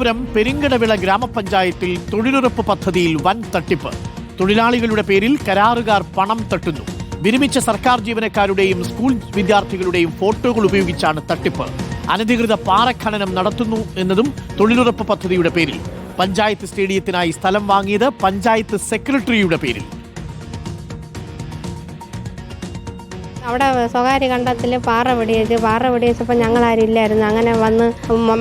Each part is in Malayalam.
തിരുവനന്തപുരം പെരിങ്കടവിള ഗ്രാമപഞ്ചായത്തിൽ തൊഴിലുറപ്പ് പദ്ധതിയിൽ വൻ തട്ടിപ്പ്. തൊഴിലാളികളുടെ പേരിൽ കരാറുകാർ പണം തട്ടുന്നു. വിരമിച്ച സർക്കാർ ജീവനക്കാരുടെയും സ്കൂൾ വിദ്യാർത്ഥികളുടെയും ഫോട്ടോകൾ ഉപയോഗിച്ചാണ് തട്ടിപ്പ്. അനധികൃത പാറഖനനം നടത്തുന്നു എന്നതും തൊഴിലുറപ്പ് പദ്ധതിയുടെ പേരിൽ. പഞ്ചായത്ത് സ്റ്റേഡിയത്തിനായി സ്ഥലം വാങ്ങിയത് പഞ്ചായത്ത് സെക്രട്ടറിയുടെ പേരിൽ. അവിടെ സ്വകാര്യ കണ്ടത്തിൽ പാറ വെടിയേച്ച് പാറ വെടിയേച്ചപ്പോൾ ഞങ്ങളാരും ഇല്ലായിരുന്നു. അങ്ങനെ വന്ന്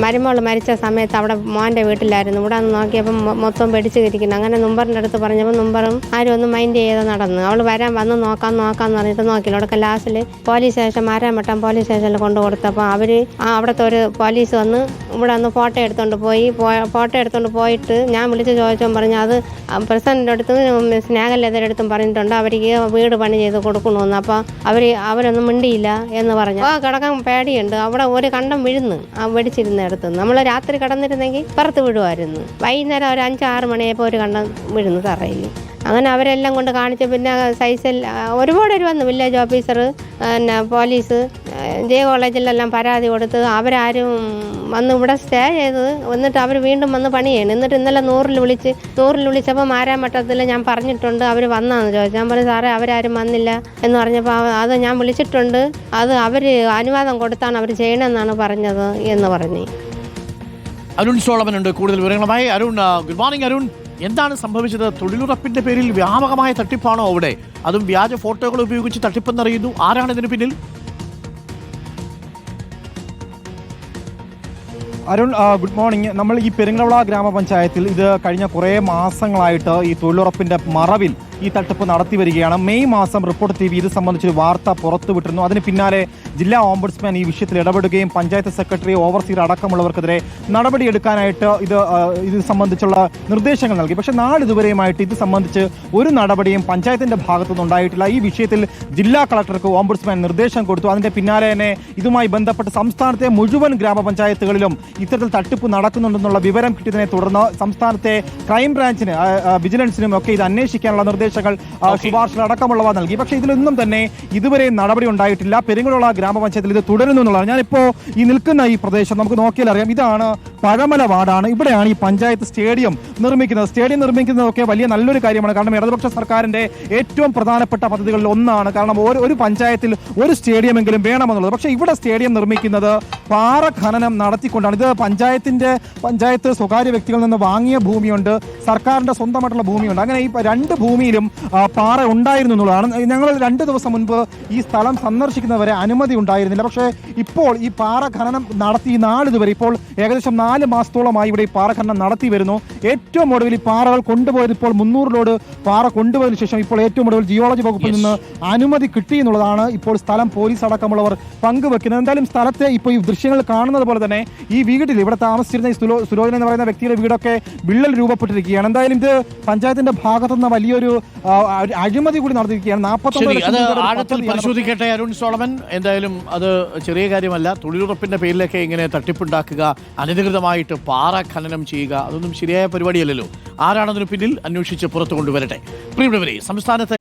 മരുമോൾ മരിച്ച സമയത്ത് അവിടെ മോന്റെ വീട്ടിലായിരുന്നു. ഇവിടെ വന്ന് നോക്കിയപ്പോൾ മൊ- മൊത്തം പിടിച്ചു കിരിക്കുന്നു അങ്ങനെ നുമ്പറിന്റെ അടുത്ത് പറഞ്ഞപ്പോൾ നുമ്പറും ആരും ഒന്നും മൈൻഡ് ചെയ്ത് നടന്നു. അവൾ വരാൻ വന്ന് നോക്കാം നോക്കാന്ന് പറഞ്ഞിട്ട് നോക്കില്ല അവിടെ ലാസ്റ്റിൽ പോലീസ് സ്റ്റേഷൻ മാരാൻ വട്ടം പോലീസ് സ്റ്റേഷനിൽ കൊണ്ടു കൊടുത്തപ്പോൾ അവർ അവിടുത്തെ ഒരു പോലീസ് വന്ന് ഇവിടെ ഒന്ന് ഫോട്ടോ എടുത്തുകൊണ്ട് പോയി ഫോട്ടോ എടുത്തുകൊണ്ട് പോയിട്ട് ഞാൻ വിളിച്ച് ചോദിച്ചപ്പോൾ പറഞ്ഞു അത് പ്രസിഡന്റിന്റെ അടുത്തും സ്നേഹലതയുടെ അടുത്തും പറഞ്ഞിട്ടുണ്ട് അവർക്ക് വീട് പണി ചെയ്ത് കൊടുക്കണമെന്ന് അപ്പോൾ അവർ അവരൊന്നും മിണ്ടിയില്ല എന്ന് പറഞ്ഞു. ആ കിടക്കാൻ പേടിയുണ്ട്. അവിടെ ഒരു കണ്ടം വിഴുന്ന് ആ വെടിച്ചിരുന്ന അടുത്ത്. നമ്മൾ രാത്രി കിടന്നിരുന്നെങ്കിൽ പുറത്ത് വിടുമായിരുന്നു വൈകുന്നേരം ഒരു അഞ്ച് ആറ് മണിയായപ്പോൾ ഒരു കണ്ടം വീഴുന്നു തറയിൽ. അങ്ങനെ അവരെല്ലാം കൊണ്ട് കാണിച്ച് പിന്നെ സൈസ് ഒരുപാട് പേര് വന്നു. വില്ലേജ് ഓഫീസർ പിന്നെ പോലീസ് ജെ കോളേജിലെല്ലാം പരാതി കൊടുത്ത് അവരാരും വന്ന് ഇവിടെ സ്റ്റേ ചെയ്ത് എന്നിട്ട് അവർ വീണ്ടും വന്ന് പണി ചെയ്യണം. എന്നിട്ട് ഇന്നലെ നൂറിൽ വിളിച്ച് നൂറിൽ വിളിച്ചപ്പോൾ മാരാൻ മാരാമട്ടത്തിൽ ഞാൻ പറഞ്ഞിട്ടുണ്ട് അവർ വന്നാന്ന് ചോദിച്ചു. ഞാൻ പറഞ്ഞു സാറേ അവരാരും വന്നില്ല. എന്ന് പറഞ്ഞപ്പോൾ അത് ഞാൻ വിളിച്ചിട്ടുണ്ട്. അത് അവർ അനുവാദം കൊടുത്താണ് അവർ ചെയ്യണമെന്നാണ് പറഞ്ഞത് എന്ന് പറഞ്ഞു. അരുൺ സോളമനുണ്ട്. കൂടുതൽ വിവരങ്ങളുമായി അരുൺ ഗുഡ് മോർണിംഗ് അരുൺ. എന്താണ് സംഭവിച്ചത്? തൊഴിലുറപ്പിന്റെ പേരിൽ വ്യാപകമായ തട്ടിപ്പാണോ അവിടെ? അതും വ്യാജ ഫോട്ടോകൾ ഉപയോഗിച്ച് തട്ടിപ്പെന്നറിയുന്നു. ആരാണ് ഇതിന് പിന്നിൽ? Arun good morning. നമ്മൾ ഈ പെരുങ്ങളവള ഗ്രാമപഞ്ചായത്തിൽ ഇത് കഴിഞ്ഞ കുറേ മാസങ്ങളായിട്ട് ഈ തൊഴിലുറപ്പിന്റെ മറവിൽ ഈ തട്ടിപ്പ് നടത്തി വരികയാണ്. മെയ് മാസം റിപ്പോർട്ട് ടി വി ഇത് സംബന്ധിച്ചൊരു വാർത്ത പുറത്തുവിട്ടിരുന്നു. അതിന് പിന്നാലെ ജില്ലാ ഓംബുഡ്സ്മാൻ ഈ വിഷയത്തിൽ ഇടപെടുകയും പഞ്ചായത്ത് സെക്രട്ടറി ഓവർസീർ അടക്കമുള്ളവർക്കെതിരെ നടപടിയെടുക്കാനായിട്ട് ഇത് ഇത് സംബന്ധിച്ചുള്ള നിർദ്ദേശങ്ങൾ നൽകി. പക്ഷേ നാളിതുവരെയുമായിട്ട് ഇത് സംബന്ധിച്ച് ഒരു നടപടിയും പഞ്ചായത്തിന്റെ ഭാഗത്തുനിന്ന് ഉണ്ടായിട്ടില്ല. ഈ വിഷയത്തിൽ ജില്ലാ കളക്ടർക്ക് ഓംബുഡ്സ്മാൻ നിർദ്ദേശം കൊടുത്തു. അതിന്റെ പിന്നാലെ തന്നെ ഇതുമായി ബന്ധപ്പെട്ട് സംസ്ഥാനത്തെ മുഴുവൻ ഗ്രാമപഞ്ചായത്തുകളിലും ഇത്തരത്തിൽ തട്ടിപ്പ് നടക്കുന്നുണ്ടെന്നുള്ള വിവരം കിട്ടിയതിനെ തുടർന്ന് സംസ്ഥാനത്തെ ക്രൈംബ്രാഞ്ചിന് വിജിലൻസിനും ഒക്കെ ഇത് അന്വേഷിക്കാനുള്ള നിർദ്ദേശങ്ങൾ ശുപാർശകൾ അടക്കമുള്ളവ നൽകി. പക്ഷേ ഇതിലൊന്നും തന്നെ ഇതുവരെ നടപടി ഉണ്ടായിട്ടില്ല. പെരുങ്ങളുള്ള ഗ്രാമപഞ്ചായത്തിൽ ഇത് തുടരുന്നു എന്നുള്ളതാണ്. ഞാനിപ്പോ ഈ നിൽക്കുന്ന ഈ പ്രദേശം നമുക്ക് നോക്കിയാൽ അറിയാം. ഇതാണ് പഴമല വാർഡാണ്. ഇവിടെയാണ് ഈ പഞ്ചായത്ത് സ്റ്റേഡിയം നിർമ്മിക്കുന്നത്. സ്റ്റേഡിയം നിർമ്മിക്കുന്നതൊക്കെ വലിയ നല്ലൊരു കാര്യമാണ്. കാരണം ഇടതുപക്ഷ സർക്കാരിന്റെ ഏറ്റവും പ്രധാനപ്പെട്ട പദ്ധതികളിൽ ഒന്നാണ്. കാരണം ഒരു ഒരു പഞ്ചായത്തിൽ ഒരു സ്റ്റേഡിയമെങ്കിലും വേണമെന്നുള്ളത്. പക്ഷേ ഇവിടെ സ്റ്റേഡിയം നിർമ്മിക്കുന്നത് പാറ ഖനനം നടത്തിക്കൊണ്ടാണ്. ഇത് പഞ്ചായത്തിന്റെ പഞ്ചായത്ത് സ്വകാര്യ വ്യക്തികളിൽ നിന്ന് വാങ്ങിയ ഭൂമിയുണ്ട്. സർക്കാരിന്റെ സ്വന്തമായിട്ടുള്ള ഭൂമിയുണ്ട്. അങ്ങനെ ഈ രണ്ട് ഭൂമിയിലും ആ, പാറ ഉണ്ടായിരുന്നു എന്നുള്ളതാണ്. ഞങ്ങൾ രണ്ട് ദിവസം മുൻപ് ഈ സ്ഥലം സന്ദർശിക്കുന്നവരെ അനുമതി ഉണ്ടായിരുന്നില്ല. പക്ഷേ ഇപ്പോൾ ഈ പാറ ഖനനം നടത്തി നാളിതുവരെ ഇപ്പോൾ ഏകദേശം നാല് മാസത്തോളമായി ഇവിടെ ഈ പാറ ഖനനം നടത്തി വരുന്നു. ഏറ്റവും ഒടുവിൽ ഈ പാറകൾ കൊണ്ടുപോയത് ഇപ്പോൾ മുന്നൂറിലോട് പാറ കൊണ്ടുപോയതിനു ശേഷം ഇപ്പോൾ ഏറ്റവും ഒടുവിൽ ജിയോളജി വകുപ്പിൽ നിന്ന് അനുമതി കിട്ടി എന്നുള്ളതാണ് ഇപ്പോൾ സ്ഥലം പോലീസ് അടക്കമുള്ളവർ പങ്കുവെക്കുന്നത്. എന്തായാലും സ്ഥലത്തെ ഇപ്പോൾ ഈ ദൃശ്യങ്ങൾ കാണുന്നത് പോലെ തന്നെ ഈ വീട്ടിൽ ഇവിടെ താമസിച്ചിരുന്ന ഈ സുലോ സുലോചന എന്ന് പറയുന്ന വ്യക്തിയുടെ വീടൊക്കെ വിള്ളൽ രൂപപ്പെട്ടിരിക്കുകയാണ്. എന്തായാലും ഇത് പഞ്ചായത്തിന്റെ ഭാഗത്തുനിന്ന് വലിയൊരു അഴിമതി കൂടി നടത്തിയിരിക്കുകയാണ് നാൽപ്പത്തി അത് ആഴത്തിൽ പരിശോധിക്കട്ടെ അരുൺ സോളമൻ. എന്തായാലും അത് ചെറിയ കാര്യമല്ല. തൊഴിലുറപ്പിന്റെ പേരിലൊക്കെ ഇങ്ങനെ തട്ടിപ്പുണ്ടാക്കുക അനധികൃതമായിട്ട് പാറ ഖനനം ചെയ്യുക അതൊന്നും ശരിയായ പരിപാടിയല്ലല്ലോ. ആരാണതിന് പിന്നിൽ? അന്വേഷിച്ച് പുറത്തു കൊണ്ടുവരട്ടെ പ്രിയപ്പെട്ടവരെ സംസ്ഥാനത്ത്